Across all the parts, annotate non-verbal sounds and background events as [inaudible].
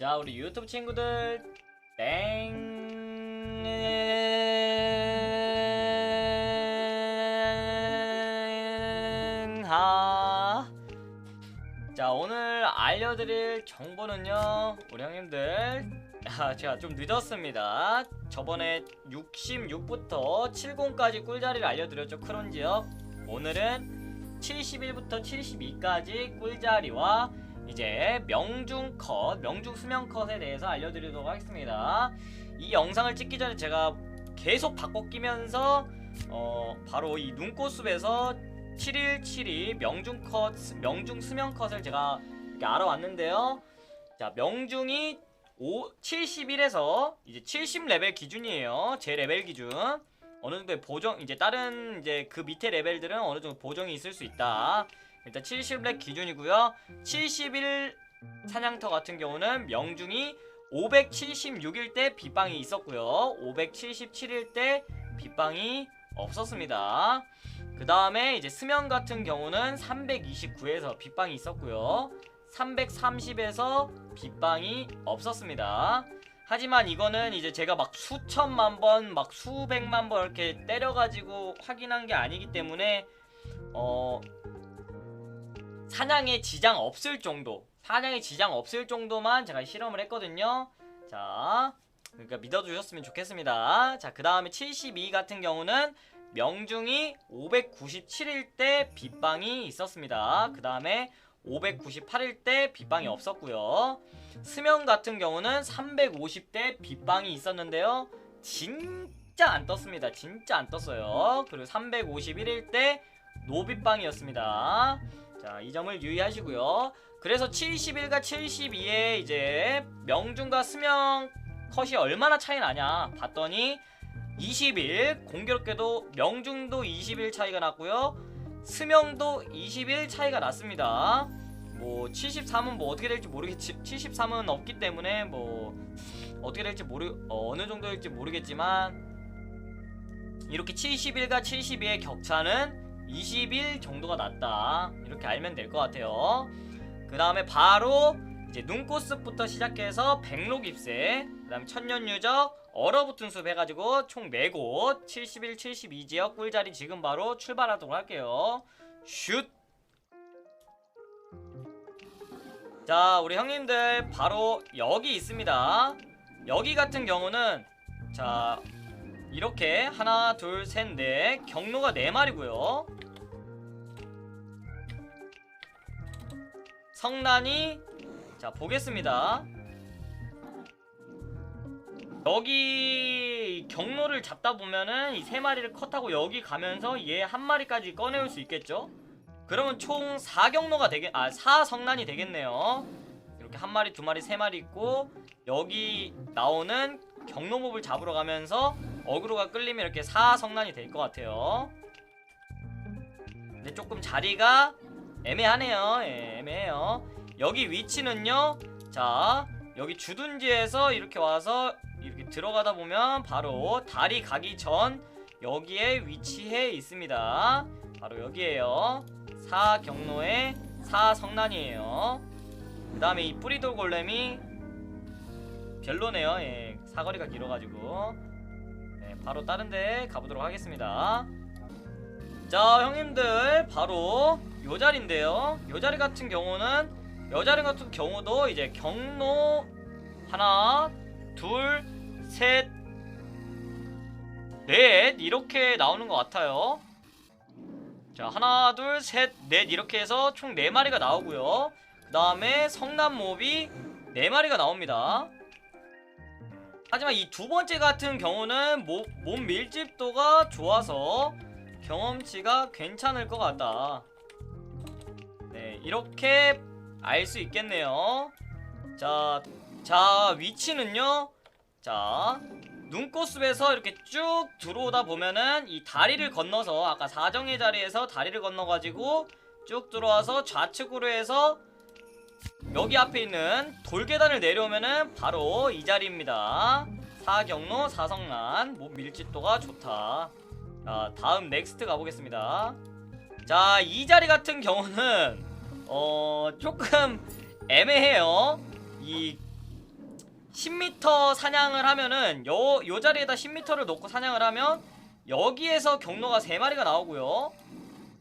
자 우리 유튜브 친구들 땡 하. 자 오늘 알려드릴 정보는요 우리 형님들. 아, 제가 좀 늦었습니다. 저번에 66부터 70까지 꿀자리를 알려드렸죠 크론 지역. 오늘은 71부터 72까지 꿀자리와 이제 명중 컷, 명중 수면 컷에 대해서 알려드리도록 하겠습니다. 이 영상을 찍기 전에 제가 계속 바꿔 끼면서 어 바로 이 눈꽃숲에서 7172 명중 컷, 명중 수면 컷을 제가 알아왔는데요. 자 명중이 5, 71에서 이제 70 레벨 기준이에요. 제 레벨 기준. 어느 정도의 보정 이제 다른 이제 그 밑에 레벨들은 어느 정도 보정이 있을 수 있다. 일단 70렙 기준이고요. 71 사냥터 같은 경우는 명중이 576일 때 빗방이 있었고요. 577일 때 빗방이 없었습니다. 그 다음에 이제 수면 같은 경우는 329에서 빗방이 있었고요. 330에서 빗방이 없었습니다. 하지만 이거는 이제 제가 막 수천만 번, 막 수백만 번 이렇게 때려가지고 확인한 게 아니기 때문에 어 사냥에 지장 없을 정도 사냥에 지장 없을 정도만 제가 실험을 했거든요. 자 그러니까 믿어주셨으면 좋겠습니다. 자그 다음에 72 같은 경우는 명중이 597일 때 빗방이 있었습니다. 그 다음에 598일 때 빗방이 없었고요. 수면 같은 경우는 350대 빗방이 있었는데요. 진짜 안 떴습니다. 진짜 안 떴어요. 그리고 351일 때 노빗방이었습니다 자, 이 점을 유의하시고요. 그래서 71과 72의 이제 명중과 수명 컷이 얼마나 차이 나냐 봤더니 20일 공교롭게도 명중도 20일 차이가 났고요. 수명도 20일 차이가 났습니다. 뭐 73은 뭐 어떻게 될지 모르겠지 73은 없기 때문에 뭐 어떻게 될지 모르 어, 어느 정도일지 모르겠지만 이렇게 71과 72의 격차는 20일 정도가 났다. 이렇게 알면 될 것 같아요. 그 다음에 바로 이제 눈꽃숲부터 시작해서 백록 잎새 그 다음에 천년유적 얼어붙은 숲 해가지고 총 4곳 71, 72지역 꿀자리 지금 바로 출발하도록 할게요. 슛! 자 우리 형님들 바로 여기 있습니다. 여기 같은 경우는 자 이렇게 하나 둘 셋 넷. 경로가 네 마리고요. 성난이 자 보겠습니다. 여기 경로를 잡다 보면은 이 세 마리를 컷하고 여기 가면서 얘 한 마리까지 꺼내올 수 있겠죠? 그러면 총 4경로가 되겠 아 4성난이 되겠네요. 이렇게 한 마리 두 마리 세 마리 있고 여기 나오는 경로몹을 잡으러 가면서 어그로가 끌리면 이렇게 4성난이 될 것 같아요 근데 조금 자리가 애매하네요. 예, 애매해요. 여기 위치는요. 자, 여기 주둔지에서 이렇게 와서 이렇게 들어가다 보면 바로 다리 가기 전 여기에 위치해 있습니다. 바로 여기에요. 사경로의 사성난이에요. 그 다음에 이 뿌리돌 골렘이 별로네요. 예, 사거리가 길어가지고. 네, 바로 다른 데 가보도록 하겠습니다. 자, 형님들, 바로 요 자리인데요. 요 자리 같은 경우는 요 자리 같은 경우도 이제 경로 하나, 둘, 셋, 넷 이렇게 나오는 것 같아요. 자, 하나, 둘, 셋, 넷 이렇게 해서 총네 마리가 나오고요. 그 다음에 성남몹이 네 마리가 나옵니다. 하지만 이 두 번째 같은 경우는 몸, 몸 밀집도가 좋아서 경험치가 괜찮을 것 같다. 네, 이렇게 알 수 있겠네요. 자, 자, 위치는요. 자, 눈꽃숲에서 이렇게 쭉 들어오다 보면은 이 다리를 건너서 아까 사정의 자리에서 다리를 건너가지고 쭉 들어와서 좌측으로 해서 여기 앞에 있는 돌계단을 내려오면은 바로 이 자리입니다. 사경로 사성란 뭐 밀집도가 좋다. 자 다음 넥스트 가보겠습니다. 자 이 자리 같은 경우는 어 조금 [laughs] 애매해요. 이 10m 사냥을 하면은 요, 요 자리에다 10m를 놓고 사냥을 하면 여기에서 경로가 3마리가 나오고요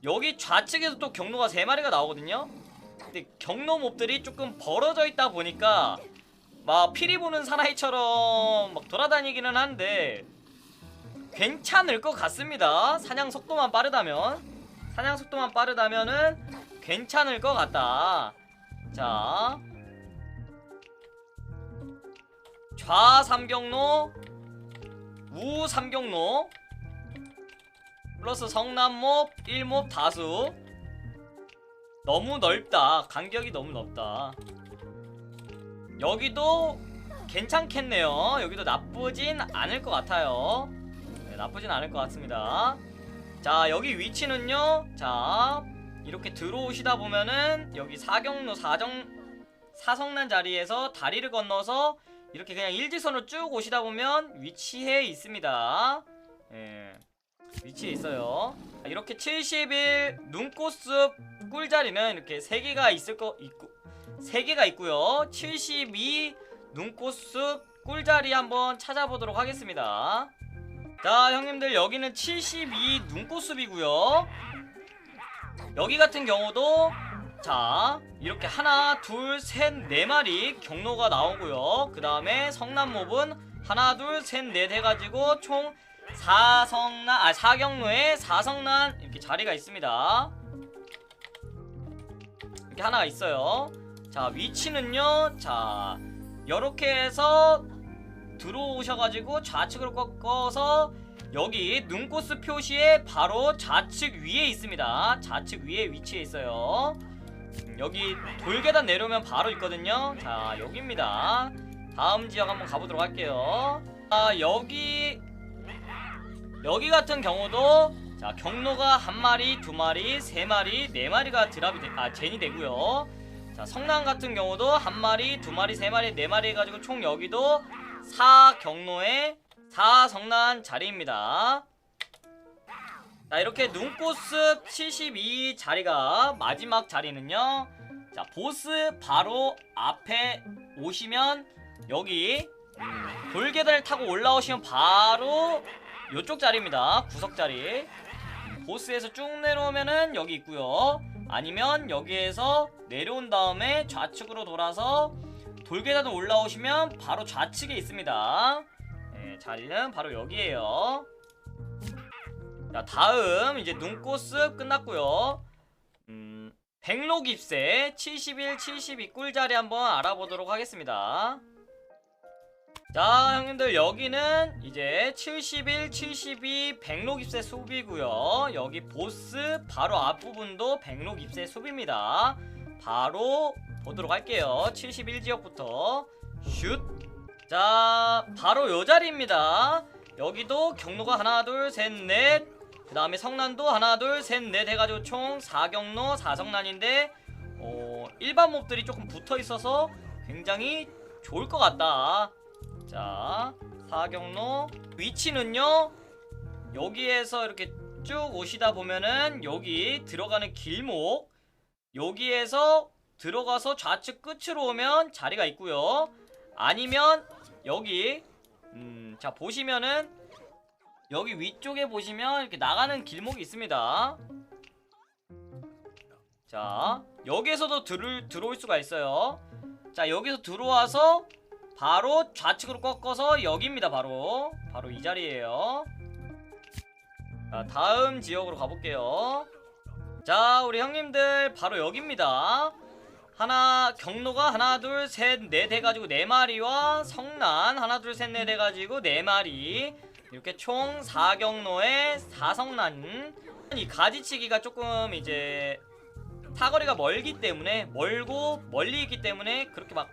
여기 좌측에서 또 경로가 3마리가 나오거든요 근데 경로 몹들이 조금 벌어져 있다 보니까 막 피리 부는 사나이처럼 막 돌아다니기는 한데 괜찮을 것 같습니다. 사냥 속도만 빠르다면. 사냥 속도만 빠르다면은 괜찮을 것 같다. 자. 좌 삼경로 우 삼경로. 플러스 성남몹 1몹 다수 너무 넓다 간격이 너무 넓다 여기도 괜찮겠네요 여기도 나쁘진 않을 것 같아요 네, 나쁘진 않을 것 같습니다 자 여기 위치는요 자 이렇게 들어오시다 보면은 여기 사경로 사정 사성난 자리에서 다리를 건너서 이렇게 그냥 일직선으로 쭉 오시다 보면 위치해 있습니다. 예. 위치에 있어요. 이렇게 71 눈꽃숲 꿀자리는 이렇게 세 개가 있을 거 있고 세 개가 있고요. 72 눈꽃숲 꿀자리 한번 찾아보도록 하겠습니다. 자, 형님들 여기는 72 눈꽃숲이고요. 여기 같은 경우도 자 이렇게 하나 둘셋네 마리 경로가 나오고요 그 다음에 성남몹은 하나 둘셋넷 해가지고 총 4성난 아 4경로에 4성난 이렇게 자리가 있습니다 게 하나가 있어요. 자 위치는요. 자 요렇게 해서 들어오셔가지고 좌측으로 꺾어서 여기 눈꽃스 표시에 바로 좌측 위에 있습니다. 좌측 위에 위치해 있어요. 음, 여기 돌계단 내려오면 바로 있거든요. 자 여기입니다. 다음 지역 한번 가보도록 할게요. 아 여기 여기 같은 경우도 자 경로가 한 마리 두 마리 세 마리 네 마리가 드랍이 되, 아 젠이 되고요. 자 성남 같은 경우도 한 마리 두 마리 세 마리 네 마리 해가지고 총 여기도 4 경로에 4 성난 자리입니다. 자 이렇게 눈꽃습 72 자리가 마지막 자리는요. 자 보스 바로 앞에 오시면 여기 음, 돌계단을 타고 올라오시면 바로 요쪽 자리입니다. 구석 자리. 음, 보스에서 쭉 내려오면은 여기 있고요. 아니면 여기에서 내려온 다음에 좌측으로 돌아서 돌계단을 올라오시면 바로 좌측에 있습니다. 네, 자리는 바로 여기에요. 자 다음 이제 눈꽃습 끝났고요. 음 백록 잎새 71, 72 꿀자리 한번 알아보도록 하겠습니다 자 형님들 여기는 이제 71, 72 백록 잎새 숲이고요. 여기 보스 바로 앞부분도 백록 잎새 숲입니다. 바로 보도록 할게요. 71지역부터. 슛자 바로 요 자리입니다. 여기도 경로가 하나 둘셋넷. 그 다음에 성난도 하나 둘셋넷 해가지고 총 4경로 4성난인데 어, 일반 몹들이 조금 붙어있어서 굉장히 좋을 것 같다 자 4경로 위치는요 여기에서 이렇게 쭉 오시다 보면은 여기 들어가는 길목 여기에서 들어가서 좌측 끝으로 오면 자리가 있고요 아니면 여기 음, 자 보시면은 여기 위쪽에 보시면 이렇게 나가는 길목이 있습니다. 자 여기에서도 들, 들어올 수가 있어요. 자 여기서 들어와서 바로 좌측으로 꺾어서 여기입니다. 바로 바로 이 자리예요. 자 다음 지역으로 가볼게요. 자 우리 형님들 바로 여기입니다. 하나 경로가 하나 둘 셋 넷 해가지고 네 마리와 성난 하나 둘 셋 넷 해가지고 네 마리 이렇게 총 4경로에 4성난 이 가지치기가 조금 이제 사거리가 멀기 때문에 멀고 멀리 있기 때문에 그렇게 막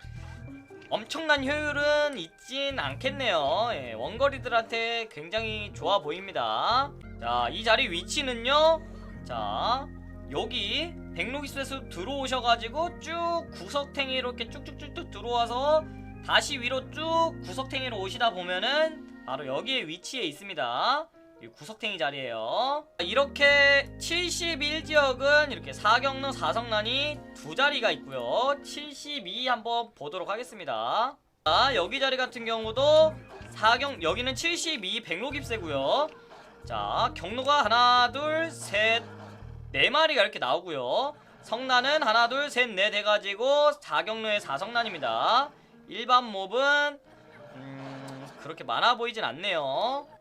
엄청난 효율은 있진 않겠네요. 예, 원거리들한테 굉장히 좋아 보입니다. 자 이 자리 위치는요? 자 여기 백록이스에서 들어오셔가지고 쭉 구석탱이로 이렇게 쭉쭉쭉쭉 들어와서 다시 위로 쭉 구석탱이로 오시다 보면은 바로 여기에 위치해 있습니다. 이 구석탱이 자리예요. 이렇게 71지역은 이렇게 4경로 4성난이 두 자리가 있고요. 72 한번 보도록 하겠습니다. 자, 여기 자리 같은 경우도 사경 여기는 72 백로 깁세고요. 자, 경로가 하나, 둘, 셋, 네 마리가 이렇게 나오고요. 성난은 하나, 둘, 셋, 넷 해가지고 사경로의 사성난입니다. 일반 몹은 음, 그렇게 많아 보이진 않네요.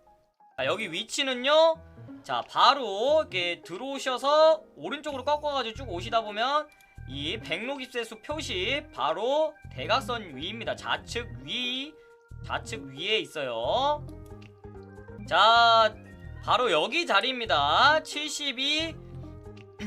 자, 여기 위치는요. 자, 바로 이렇게 들어오셔서 오른쪽으로 꺾어가지고 쭉 오시다 보면 이 백록입세수 표시 바로 대각선 위입니다. 좌측 위, 좌측 위에 있어요. 자, 바로 여기 자리입니다. 72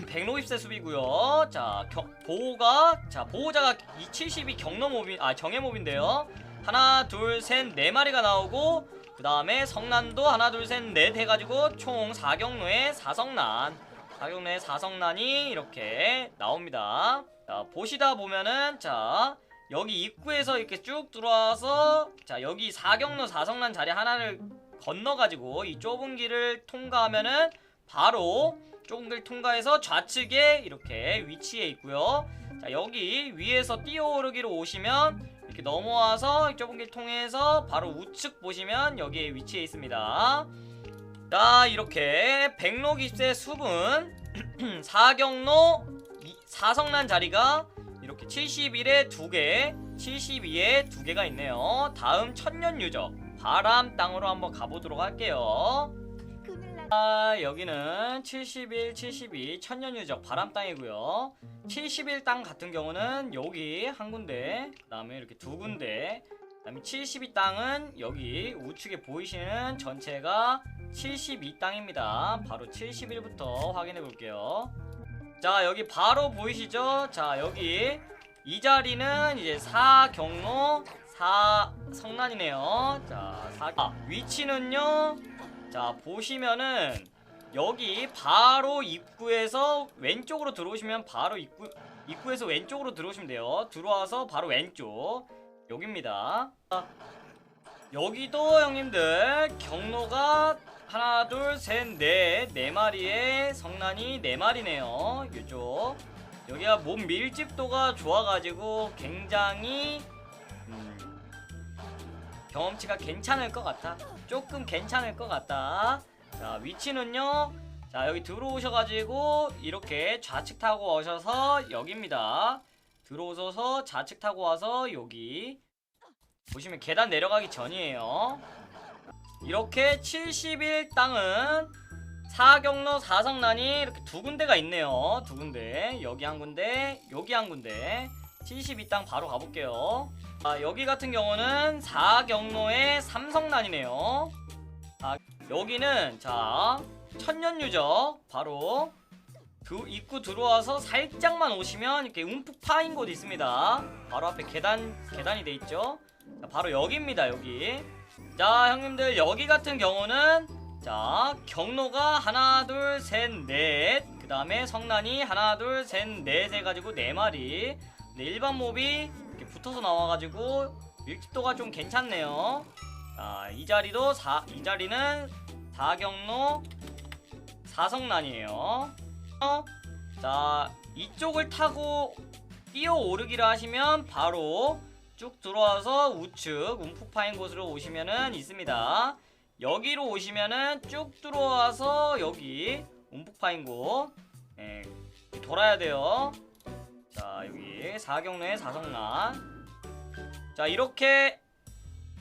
백록입세 수비고요. 자, 겨- 보호가 자 보호자가 이 72 경로몹이 아 정예몹인데요. 하나, 둘, 셋, 네 마리가 나오고 그 다음에 성난도 하나, 둘, 셋, 넷 해가지고 총 4경로의 4성난 4경로의 4성난이 이렇게 나옵니다. 자, 보시다 보면은 자 여기 입구에서 이렇게 쭉 들어와서 자 여기 4경로 4성난 자리 하나를 건너가지고 이 좁은 길을 통과하면은 바로 좁은 길 통과해서 좌측에 이렇게 위치해 있고요. 자 여기 위에서 뛰어오르기로 오시면 이렇게 넘어와서 좁은 길 통해서 바로 우측 보시면 여기에 위치해 있습니다. 자 이렇게 백록입세 수분 [clears throat] 사경로 이- 사성난 자리가 이렇게 71에 두개 72에 두 개가 있네요. 다음 천년 유적 바람 땅으로 한번 가보도록 할게요. 아, 여기는 71, 72 천년 유적 바람 땅이고요. 71 땅 같은 경우는 여기 한 군데, 그다음에 이렇게 두 군데. 그다음에 72 땅은 여기 우측에 보이시는 전체가 72 땅입니다. 바로 71부터 확인해 볼게요. 자, 여기 바로 보이시죠? 자, 여기 이 자리는 이제 사경로 사성난이네요. 자, 사 아, 위치는요. 자, 보시면은 여기 바로 입구에서 왼쪽으로 들어오시면 바로 입구 입구에서 왼쪽으로 들어오시면 돼요. 들어와서 바로 왼쪽 여기입니다. 아, 여기도 형님들 경로가 하나 둘셋넷네 마리의 성난이 네 마리네요. 이쪽 여기가 몸 밀집도가 좋아가지고 굉장히 음, 경험치가 괜찮을 것 같아. 조금 괜찮을 것 같다. 자 위치는요. 자 여기 들어오셔가지고 이렇게 좌측 타고 오셔서 여기입니다. 들어오셔서 좌측 타고 와서 여기 보시면 계단 내려가기 전이에요. 이렇게 71 땅은 사경로 사성난이 이렇게 두 군데가 있네요. 두 군데. 여기 한 군데, 여기 한 군데. 72땅 바로 가볼게요. 아, 여기 같은 경우는 사경로의 삼성난이네요. 아, 여기는 자 천년 유적 바로 그 입구 들어와서 살짝만 오시면 이렇게 움푹 파인 곳 있습니다. 바로 앞에 계단 계단이 돼 있죠. 자, 바로 여기입니다. 여기. 자 형님들 여기 같은 경우는 자 경로가 하나 둘 셋 넷 그 다음에 성난이 하나 둘 셋 넷 해가지고 네 마리 근데 일반 몹이 이렇게 붙어서 나와가지고 밀집도가 좀 괜찮네요 자 이 자리도 사, 이 자리는 사경로 사성난이에요 어? 자 이쪽을 타고 뛰어 오르기를 하시면 바로 쭉 들어와서 우측 움푹 파인 곳으로 오시면은 있습니다. 여기로 오시면은 쭉 들어와서 여기 움푹 파인 곳 예, 돌아야 돼요. 자 여기 사경로의 사성난 자 이렇게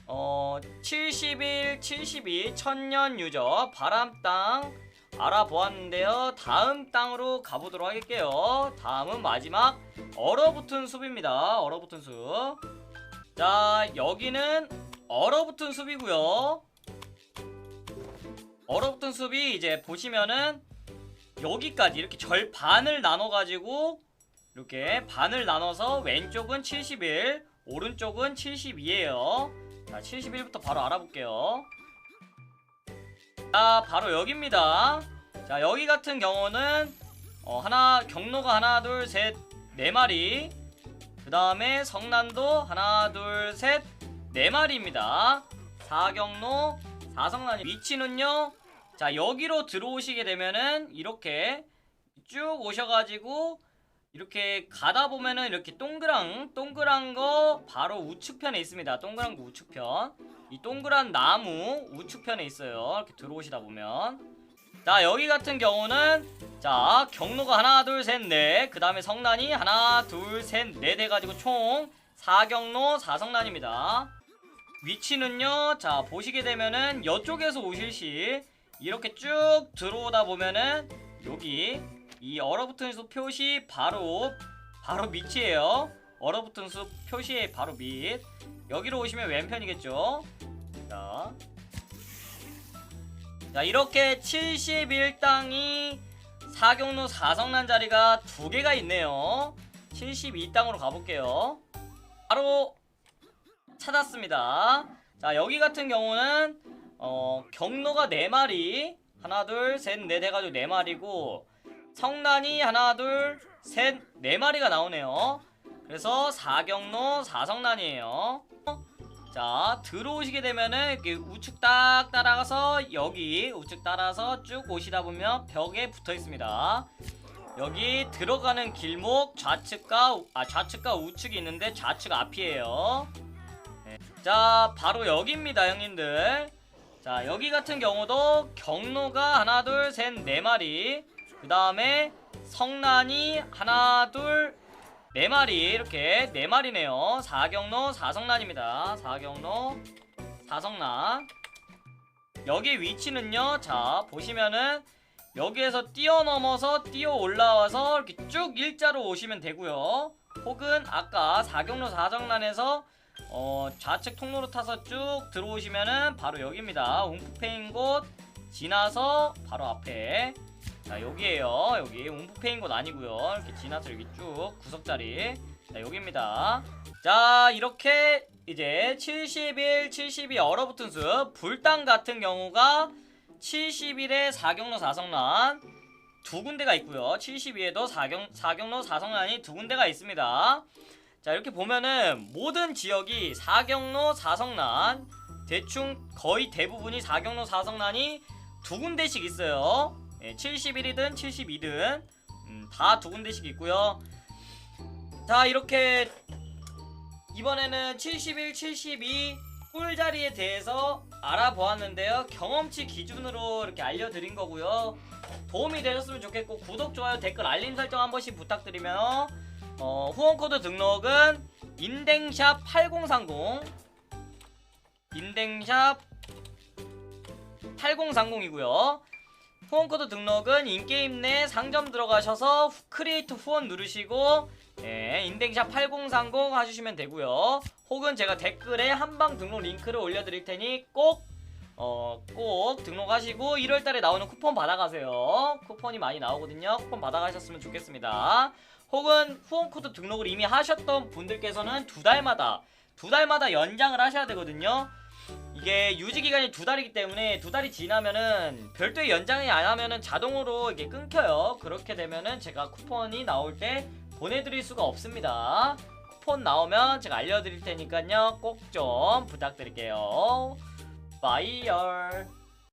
어 70일 72 천년 유적 바람 땅 알아보았는데요. 다음 땅으로 가보도록 할게요. 다음은 마지막 얼어붙은 숲입니다. 얼어붙은 숲. 자, 여기는 얼어붙은 숲이고요. 얼어붙은 숲이 이제 보시면은 여기까지 이렇게 절반을 나눠 가지고 이렇게 반을 나눠서 왼쪽은 71, 오른쪽은 72예요. 자, 71부터 바로 알아볼게요. 자, 바로 여기입니다. 자, 여기 같은 경우는 어, 하나 경로가 하나, 둘, 셋, 네 마리. 그 다음에 성난도 하나, 둘, 셋, 네 마리입니다. 사경로, 사성난 위치는요. 자, 여기로 들어오시게 되면은 이렇게 쭉 오셔가지고 이렇게 가다 보면은 이렇게 동그랑 동그란 거 바로 우측편에 있습니다. 동그란 거 우측편. 이 동그란 나무 우측편에 있어요. 이렇게 들어오시다 보면. 자 여기 같은 경우는 자 경로가 하나 둘 셋 넷 그 다음에 성난이 하나 둘 셋 넷 해가지고 총 4경로 4성난입니다 위치는요 자 보시게 되면은 이쪽에서 오실 시 이렇게 쭉 들어오다 보면은 여기 이 얼어붙은 숲 표시 바로 바로 밑이에요. 얼어붙은 숲 표시의 바로 밑. 여기로 오시면 왼편이겠죠? 자. 자 이렇게 71땅이 4경로 4성난 자리가 두 개가 있네요. 72땅으로 가볼게요. 바로 찾았습니다. 자 여기 같은 경우는 어 경로가 4마리. 하나 둘셋넷 해가지고 4마리고 성난이 하나 둘셋 4마리가 나오네요 그래서 4경로 4성난이에요 자 들어오시게 되면은 이렇게 우측 딱 따라가서 여기 우측 따라서 쭉 오시다 보면 벽에 붙어 있습니다. 여기 들어가는 길목 좌측과 아 좌측과 우측이 있는데 좌측 앞이에요. 네. 자 바로 여기입니다 형님들. 자 여기 같은 경우도 경로가 하나 둘 셋 네 마리 그 다음에 성난이 하나 둘 네 마리 이렇게 네 마리네요. 4경로 4성난입니다. 4경로 4성난. 여기 위치는요. 자, 보시면은 여기에서 뛰어넘어서 뛰어 올라와서 이렇게 쭉 일자로 오시면 되고요. 혹은 아까 4경로 4성난에서 어, 좌측 통로로 타서 쭉 들어오시면은 바로 여기입니다. 웅푸페인 곳 지나서 바로 앞에 자 여기에요. 여기 움프페인 곳 아니고요. 이렇게 지나서 여기 쭉 구석자리. 자 여기입니다. 자 이렇게 이제 71, 72 얼어붙은 숲 불당 같은 경우가 71에 4경로 4성난 두 군데가 있고요. 72에도 4경, 4경로 4성난이 두 군데가 있습니다. 자 이렇게 보면은 모든 지역이 4경로 4성난 대충 거의 대부분이 4경로 4성난이 두 군데씩 있어요 예, 71이든 72든 음, 다 두 군데씩 있고요. 자 이렇게 이번에는 71, 72 꿀자리에 대해서 알아보았는데요. 경험치 기준으로 이렇게 알려드린 거고요. 도움이 되셨으면 좋겠고 구독, 좋아요, 댓글, 알림 설정 한 번씩 부탁드리며 어, 후원코드 등록은 인댕샵 8030 인댕샵 8030이고요. 후원코드 등록은 인게임 내 상점 들어가셔서 후- 크리에이트 후원 누르시고 예, 인댕샵 8030 하시면 되고요. 혹은 제가 댓글에 한방 등록 링크를 올려드릴 테니 꼭 어, 꼭 등록하시고 1월달에 나오는 쿠폰 받아가세요. 쿠폰이 많이 나오거든요. 쿠폰 받아가셨으면 좋겠습니다. 혹은 후원코드 등록을 이미 하셨던 분들께서는 두 달마다 두 달마다 연장을 하셔야 되거든요. 이게 유지 기간이 두 달이기 때문에 두 달이 지나면은 별도의 연장이 안 하면은 자동으로 이게 끊겨요. 그렇게 되면은 제가 쿠폰이 나올 때 보내드릴 수가 없습니다. 쿠폰 나오면 제가 알려드릴 테니까요. 꼭 좀 부탁드릴게요. 바이얼.